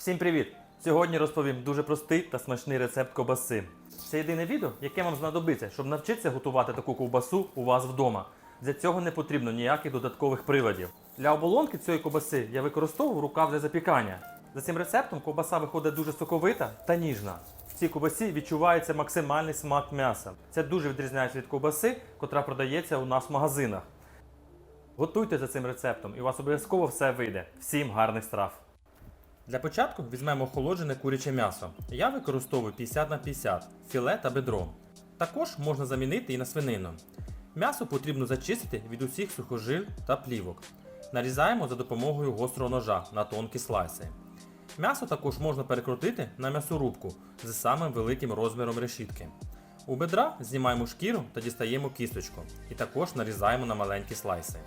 Всім привіт! Сьогодні розповім дуже простий та смачний рецепт ковбаси. Це єдине відео, яке вам знадобиться, щоб навчитися готувати таку ковбасу у вас вдома. Для цього не потрібно ніяких додаткових приладів. Для оболонки цієї ковбаси я використовував рукав для запікання. За цим рецептом ковбаса виходить дуже соковита та ніжна. В цій ковбасі відчувається максимальний смак м'яса. Це дуже відрізняється від ковбаси, котра продається у нас в магазинах. Готуйте за цим рецептом і у вас обов'язково все вийде. Всім гарних страв! Для початку візьмемо охолоджене куряче м'ясо. Я використовую 50 на 50 філе та бедро. Також можна замінити і на свинину. М'ясо потрібно зачистити від усіх сухожил та плівок. Нарізаємо за допомогою гострого ножа на тонкі слайси. М'ясо також можна перекрутити на м'ясорубку з самим великим розміром решітки. У бедра знімаємо шкіру та дістаємо кісточку. І також нарізаємо на маленькі слайси.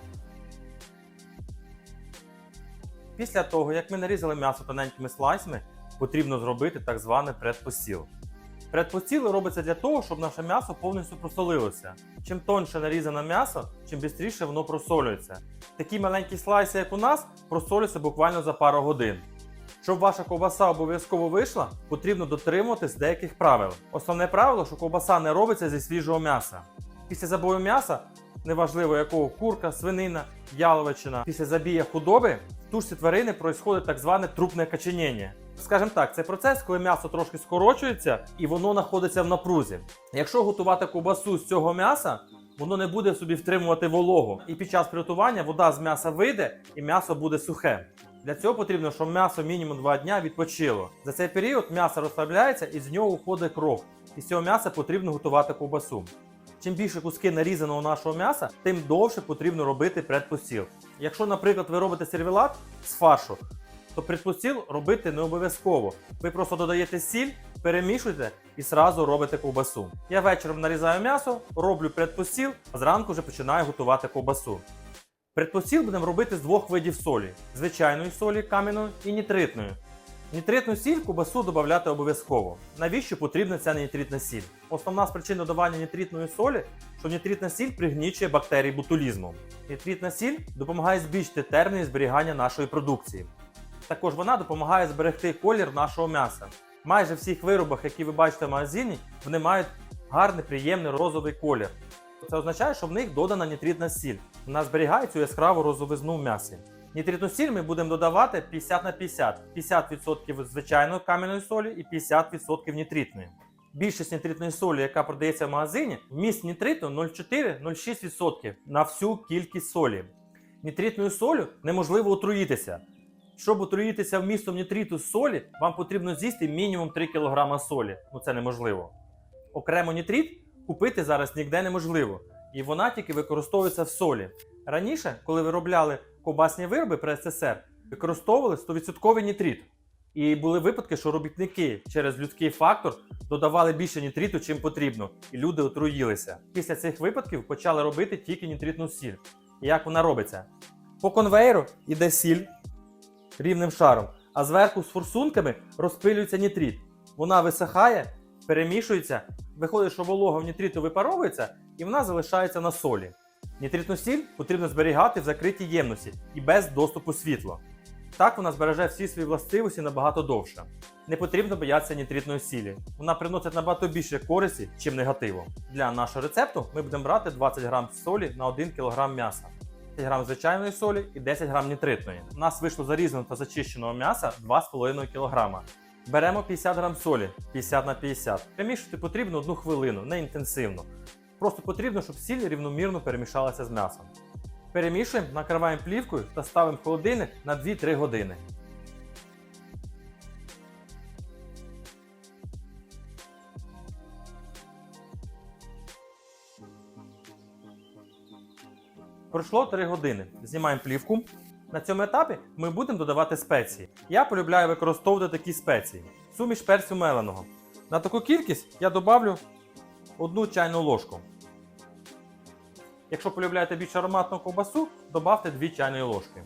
Після того, як ми нарізали м'ясо тоненькими слайсами, потрібно зробити так званий предпосіл. Предпосіл робиться для того, щоб наше м'ясо повністю просолилося. Чим тоньше нарізане м'ясо, чим швидше воно просолюється. Такі маленькі слайси, як у нас, просолюються буквально за пару годин. Щоб ваша ковбаса обов'язково вийшла, потрібно дотримуватись деяких правил. Основне правило, що ковбаса не робиться зі свіжого м'яса. Після забою м'яса, неважливо якого курка, свинина, яловичина, після забія худоби тушці тварини происходить так зване трупне каченіння. Скажімо так, це процес, коли м'ясо трошки скорочується і воно знаходиться в напрузі. Якщо готувати ковбасу з цього м'яса, воно не буде собі втримувати вологу. І під час приготування вода з м'яса вийде і м'ясо буде сухе. Для цього потрібно, щоб м'ясо мінімум 2 дня відпочило. За цей період м'ясо розслабляється і з нього уходить кров. І з цього м'яса потрібно готувати ковбасу. Чим більше куски нарізаного нашого м'яса, тим довше потрібно робити предпосіл. Якщо, наприклад, ви робите сервелат з фаршу, то предпосіл робити не обов'язково. Ви просто додаєте сіль, перемішуєте і сразу робите ковбасу. Я вечором нарізаю м'ясо, роблю предпосіл, а зранку вже починаю готувати ковбасу. Предпосіл будемо робити з двох видів солі: звичайної солі кам'яної і нітритної. Нітритну сіль в ковбасу додати обов'язково. Навіщо потрібна ця нітритна сіль? Основна з причин додавання нітритної солі, що нітритна сіль пригнічує бактерії ботулізму. Нітритна сіль допомагає збільшити терміни зберігання нашої продукції. Також вона допомагає зберегти колір нашого м'яса. Майже всіх виробах, які ви бачите в магазині, вони мають гарний, приємний розовий колір. Це означає, що в них додана нітритна сіль. Вона зберігає цю яскраву розовизну в м'ясі. Нітритну сіль ми будемо додавати 50 на 50. 50% звичайної кам'яної солі і 50% нітритної. Більшість нітритної солі, яка продається в магазині, вміст нітриту 0,4-0,6% на всю кількість солі. Нітритною солю неможливо отруїтися. Щоб отруїтися вмістом нітриту солі, вам потрібно з'їсти мінімум 3 кг солі. Ну це неможливо. Окремо нітрит купити зараз ніде неможливо, і вона тільки використовується в солі. Раніше, коли виробляли ковбасні вироби при СССР, використовували 100% нітрит. І були випадки, що робітники через людський фактор додавали більше нітриту, чим потрібно, і люди отруїлися. Після цих випадків почали робити тільки нітритну сіль. Як вона робиться? По конвейеру йде сіль рівним шаром, а зверху з форсунками розпилюється нітрит. Вона висихає, перемішується, виходить, що волога в нітриту випаровується, і вона залишається на солі. Нітритну сіль потрібно зберігати в закритій ємності і без доступу світла. Так вона збереже всі свої властивості набагато довше. Не потрібно боятися нітритної сілі. Вона приносить набагато більше користі, чим негативу. Для нашого рецепту ми будемо брати 20 г солі на 1 кг м'яса. 10 грам звичайної солі і 10 грам нітритної. У нас вийшло зарізаного та зачищеного м'яса 2,5 кг. Беремо 50 грам солі 50 на 50. Перемішувати потрібно 1 хвилину, не інтенсивно. Просто потрібно, щоб сіль рівномірно перемішалася з м'ясом. Перемішуємо, накриваємо плівкою та ставимо в холодильник на 2-3 години. Пройшло 3 години. Знімаємо плівку. На цьому етапі ми будемо додавати спеції. Я полюбляю використовувати такі спеції. Суміш перцю меленого. На таку кількість я добавлю одну чайну ложку. Якщо полюбляєте більш ароматну ковбасу, додавте 2 чайні ложки.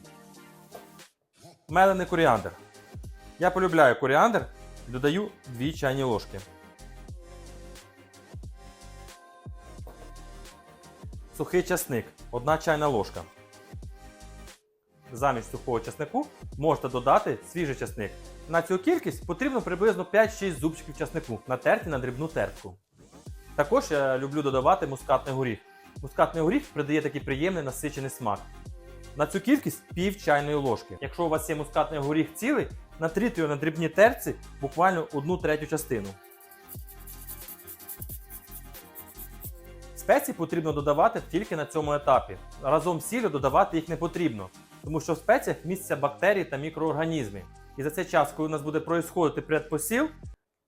Мелений коріандр. Я полюбляю коріандр і додаю 2 чайні ложки. Сухий часник 1 чайна ложка. Замість сухого часнику можете додати свіжий часник На цю кількість потрібно приблизно 5-6 зубчиків часнику, натерті на дрібну тертку. Також я люблю додавати мускатний горіх. Мускатний горіх придає такий приємний насичений смак. На цю кількість пів чайної ложки. Якщо у вас є мускатний горіх цілий, натріть його на дрібній терці буквально одну третю частину. Спеції потрібно додавати тільки на цьому етапі. Разом з сіллю додавати їх не потрібно, тому що в спеціях містяться бактерії та мікроорганізми. І за цей час, коли у нас буде происходити предпосіл,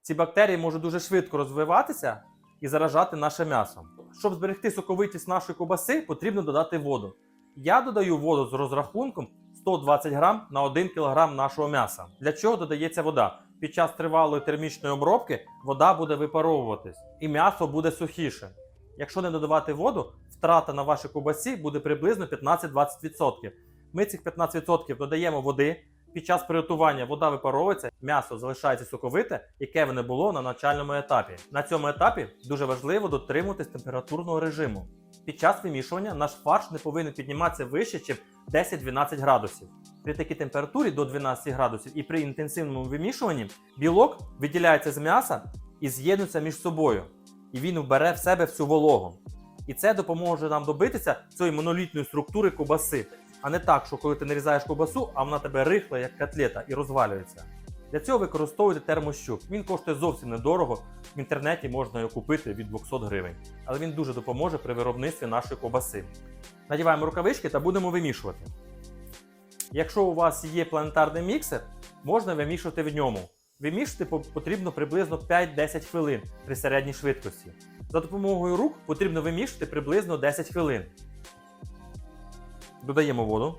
ці бактерії можуть дуже швидко розвиватися і заражати наше м'ясо. Щоб зберегти соковитість нашої ковбаси, потрібно додати воду. Я додаю воду з розрахунком 120 грам на 1 кг нашого м'яса. Для чого додається вода? Під час тривалої термічної обробки вода буде випаровуватись і м'ясо буде сухіше. Якщо не додавати воду, втрата на вашій ковбасі буде приблизно 15-20%. Ми цих 15% додаємо води. Під час приготування вода випаровується, м'ясо залишається соковите, яке воно було на начальному етапі. На цьому етапі дуже важливо дотримуватись температурного режиму. Під час вимішування наш фарш не повинен підніматися вище, ніж 10-12 градусів. При такій температурі до 12 градусів і при інтенсивному вимішуванні білок виділяється з м'яса і з'єднується між собою. І він вбере в себе всю вологу. І це допоможе нам добитися цієї монолітної структури ковбаси, а не так, що коли ти нарізаєш ковбасу, а вона тебе рихла, як котлета, і розвалюється. Для цього використовуйте термощуп. Він коштує зовсім недорого. В інтернеті можна його купити від 200 гривень. Але він дуже допоможе при виробництві нашої ковбаси. Надіваємо рукавички та будемо вимішувати. Якщо у вас є планетарний міксер, можна вимішувати в ньому. Вимішувати потрібно приблизно 5-10 хвилин при середній швидкості. За допомогою рук потрібно вимішувати приблизно 10 хвилин. Додаємо воду.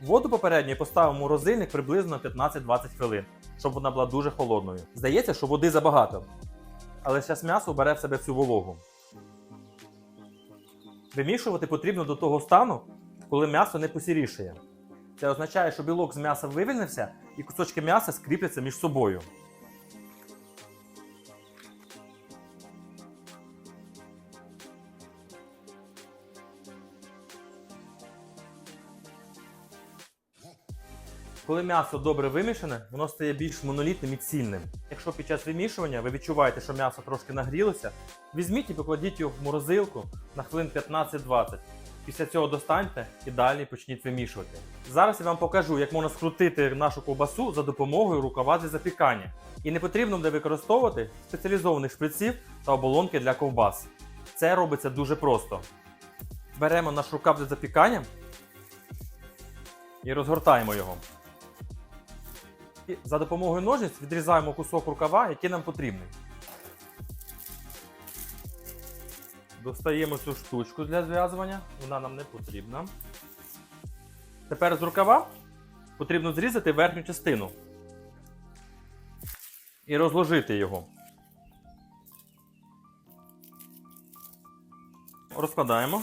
Воду попередньо поставимо у розильник приблизно 15-20 хвилин, щоб вона була дуже холодною. Здається, що води забагато. Але зараз м'ясо бере в себе всю вологу. Вимішувати потрібно до того стану, коли м'ясо не посірішає. Це означає, що білок з м'яса вивільнився і кусочки м'яса скріпляться між собою. Коли м'ясо добре вимішане, воно стає більш монолітним і цільним. Якщо під час вимішування ви відчуваєте, що м'ясо трошки нагрілося, візьміть і покладіть його в морозилку на хвилин 15-20. Після цього достаньте і далі почніть вимішувати. Зараз я вам покажу, як можна скрутити нашу ковбасу за допомогою рукава для запікання. І не потрібно буде використовувати спеціалізованих шприців та оболонки для ковбас. Це робиться дуже просто. Беремо наш рукав для запікання і розгортаємо його. За допомогою ножниць відрізаємо кусок рукава, який нам потрібний. Достаємо цю штучку для зв'язування, вона нам не потрібна. Тепер з рукава потрібно зрізати верхню частину і розложити його. Розкладаємо.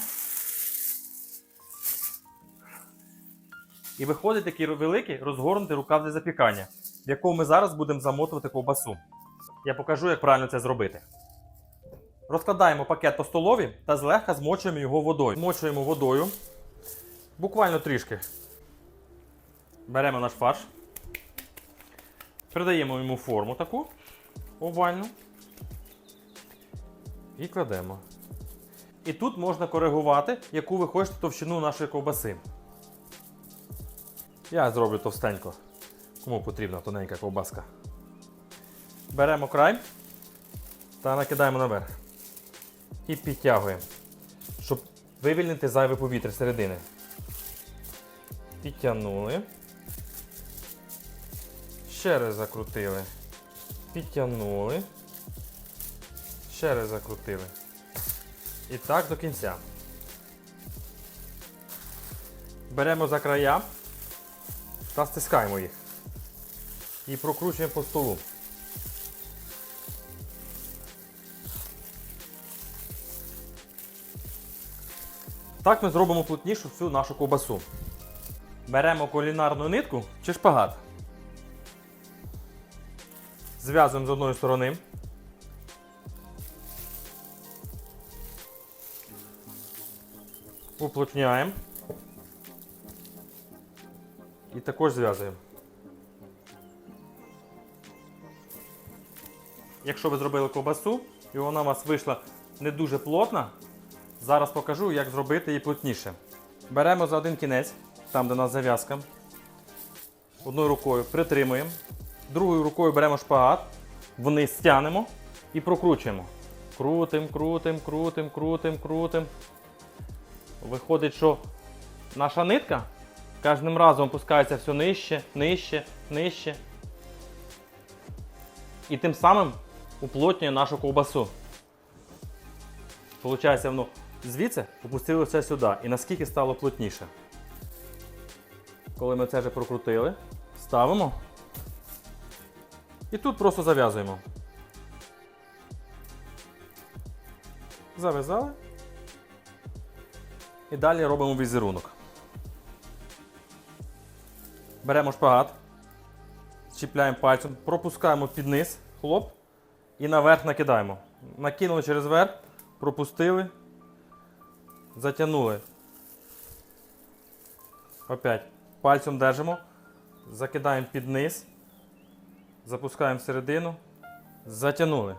І виходить такий великий розгорнутий рукав для запікання, в якому ми зараз будемо замотувати ковбасу. Я покажу, як правильно це зробити. Розкладаємо пакет по столові та злегка змочуємо його водою. Змочуємо водою. Буквально трішки. Беремо наш фарш. Придаємо йому форму таку овальну. І кладемо. І тут можна коригувати, яку ви хочете товщину нашої ковбаси. Я зроблю товстенько. Кому потрібна тоненька ковбаска. Беремо край та накидаємо наверх. І підтягуємо, щоб вивільнити зайве повітря середини. Підтягнули. Ще раз закрутили. Підтягнули. Ще раз закрутили. І так до кінця. Беремо за края та стискаємо їх. І прокручуємо по столу. Так ми зробимо плотнішу всю нашу ковбасу. Беремо кулінарну нитку чи шпагат. Зв'язуємо з одної сторони. Уплотняємо. І також зв'язуємо. Якщо ви зробили ковбасу і вона у вас вийшла не дуже плотна, зараз покажу, як зробити її плотніше. Беремо за один кінець, там де у нас зав'язка. Одною рукою притримуємо, другою рукою беремо шпагат, вниз стягнемо і прокручуємо. Крутим, крутим, крутим, крутим, крутим. Виходить, що наша нитка кожним разом опускається все нижче, нижче, нижче. І тим самим уплотнює нашу ковбасу. Получається, воно звідси опустилося сюди. І наскільки стало плотніше. Коли ми це вже прокрутили, ставимо. І тут просто зав'язуємо. Зав'язали. І далі робимо візерунок. Беремо шпагат, чіпляємо пальцем, пропускаємо під низ, хлоп, і наверх накидаємо. Накинули через верх, пропустили, затягнули. Опять пальцем держимо, закидаємо під низ, запускаємо всередину, затягнули.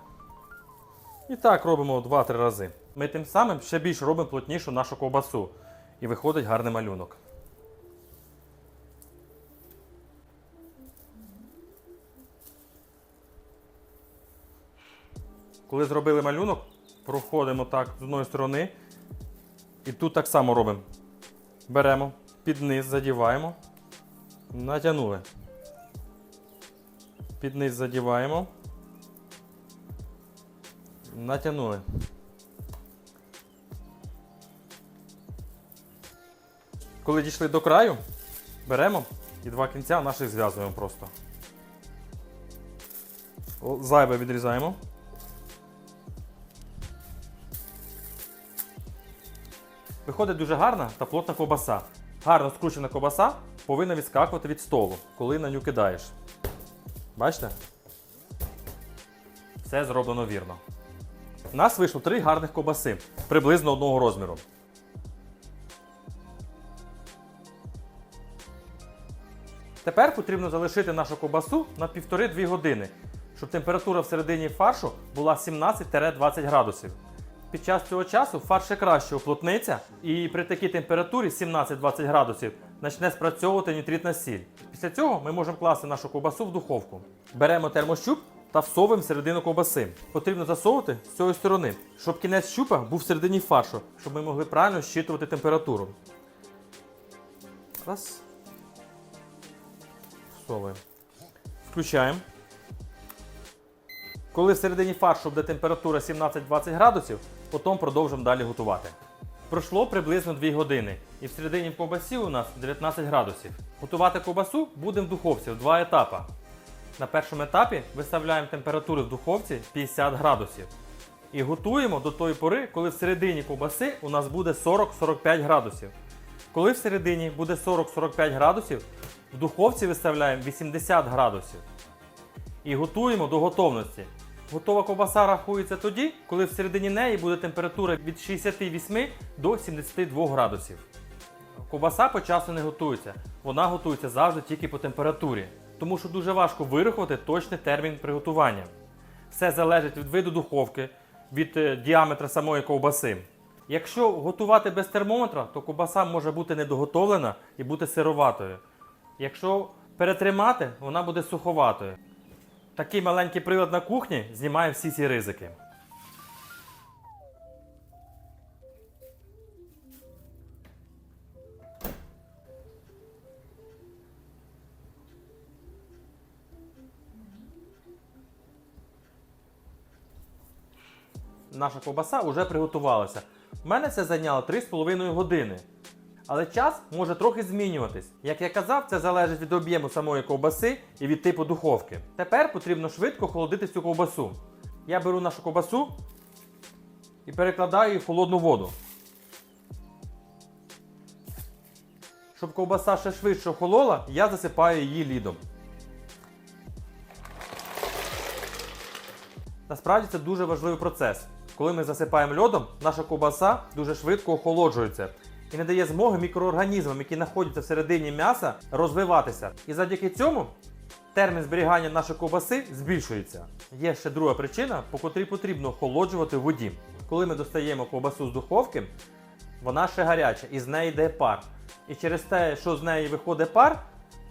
І так робимо 2-3 рази. Ми тим самим ще більш робимо плотнішу нашу ковбасу. І виходить гарний малюнок. Коли зробили малюнок, проходимо так з одної сторони. І тут так само робимо. Беремо, під низ задіваємо, натягнули. Під низ задіваємо. Натягнули. Коли дійшли до краю, беремо і два кінця наших зв'язуємо просто. Зайве відрізаємо. Виходить дуже гарна та плотна ковбаса. Гарно скручена ковбаса повинна відскакувати від столу, коли на нього кидаєш. Бачите? Все зроблено вірно. У нас вийшло три гарних ковбаси, приблизно одного розміру. Тепер потрібно залишити нашу ковбасу на 1,5-2 години, щоб температура всередині фаршу була 17-20 градусів. Під час цього часу фарш ще краще уплотниться і при такій температурі 17-20 градусів почне спрацьовувати нітритна сіль. Після цього ми можемо класти нашу ковбасу в духовку. Беремо термощуп та всовуємо всередину ковбаси. Потрібно засовувати з цієї сторони, щоб кінець щупа був всередині фаршу, щоб ми могли правильно щитувати температуру. Раз. Всовуємо. Включаємо. Коли всередині фаршу буде температура 17-20 градусів, потім продовжимо далі готувати. Пройшло приблизно 2 години, і всередині в ковбасі у нас 19 градусів. Готувати ковбасу будемо в духовці в два етапи. На першому етапі виставляємо температуру в духовці 50 градусів. І готуємо до тої пори, коли всередині ковбаси у нас буде 40-45 градусів. Коли всередині буде 40-45 градусів, в духовці виставляємо 80 градусів і готуємо до готовності. Готова ковбаса рахується тоді, коли всередині неї буде температура від 68 до 72 градусів. Ковбаса по часу не готується, вона готується завжди тільки по температурі, тому що дуже важко вирахувати точний термін приготування. Все залежить від виду духовки, від е, діаметра самої ковбаси. Якщо готувати без термометра, то ковбаса може бути недоготовлена і бути сироватою. Якщо перетримати, вона буде суховатою. Такий маленький прилад на кухні знімає всі ці ризики. Наша ковбаса вже приготувалася. У мене це зайняло 3,5 години. Але час може трохи змінюватись. Як я казав, це залежить від об'єму самої ковбаси і від типу духовки. Тепер потрібно швидко холодити цю ковбасу. Я беру нашу ковбасу і перекладаю її в холодну воду. Щоб ковбаса ще швидше охолола, я засипаю її лідом. Насправді це дуже важливий процес. Коли ми засипаємо льодом, наша ковбаса дуже швидко охолоджується. І не дає змоги мікроорганізмам, які знаходяться всередині м'яса, розвиватися. І завдяки цьому термін зберігання нашої ковбаси збільшується. Є ще друга причина, по котрій потрібно охолоджувати в воді. Коли ми достаємо ковбасу з духовки, вона ще гаряча і з неї йде пар. І через те, що з неї виходить пар,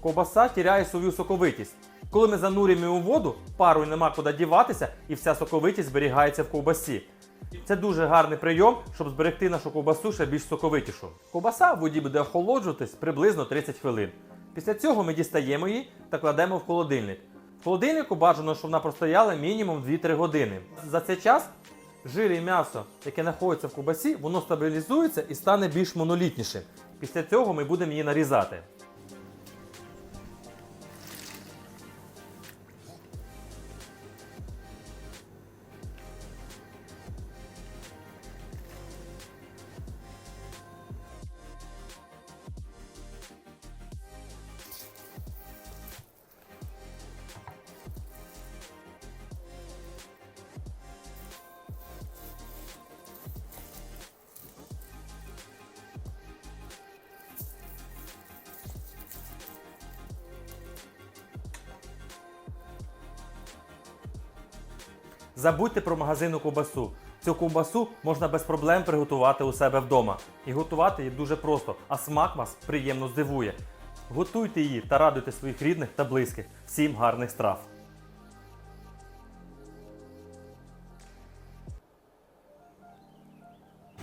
ковбаса тіряє свою соковитість. Коли ми занурюємо у воду, пару нема куди діватися, і вся соковитість зберігається в ковбасі. Це дуже гарний прийом, щоб зберегти нашу ковбасу ще більш соковитішу. Ковбаса в воді буде охолоджуватись приблизно 30 хвилин. Після цього ми дістаємо її та кладемо в холодильник. В холодильнику бажано, щоб вона простояла мінімум 2-3 години. За цей час жир і м'ясо, яке знаходиться в ковбасі, воно стабілізується і стане більш монолітнішим. Після цього ми будемо її нарізати. Забудьте про магазинну ковбасу. Цю ковбасу можна без проблем приготувати у себе вдома. І готувати її дуже просто, а смак вас приємно здивує. Готуйте її та радуйте своїх рідних та близьких. Всім гарних страв!